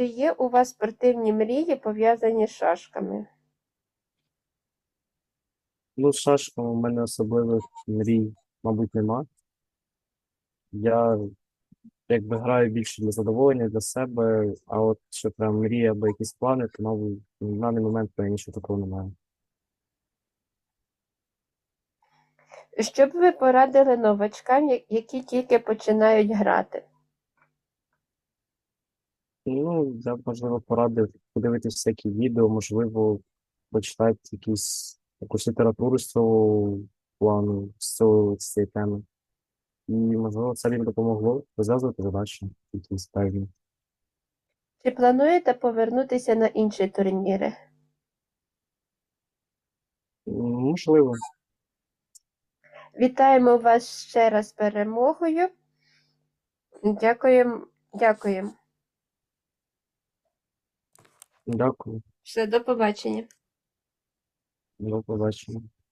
Чи є у вас спортивні мрії, пов'язані з шашками? Ну, з шашками у мене особливих мрій, мабуть, нема. Я якби граю більше для задоволення для себе, а от що прям мрії або якісь плани, то, мабуть, на даний момент я нічого такого немає. Що б ви порадили новачкам, які тільки починають грати? Ну, я б, можливо, порадив подивитися всякі відео, можливо, почитати якісь, якусь літературу з цього плану, з цього, з цієї теми. І, можливо, це їм допомогло розв'язувати задачі якісь певні. Чи плануєте повернутися на інші турніри? Можливо. Вітаємо вас ще раз з перемогою. Дякуємо. Дякуємо. Дякую. Все, до побачення. До побачення.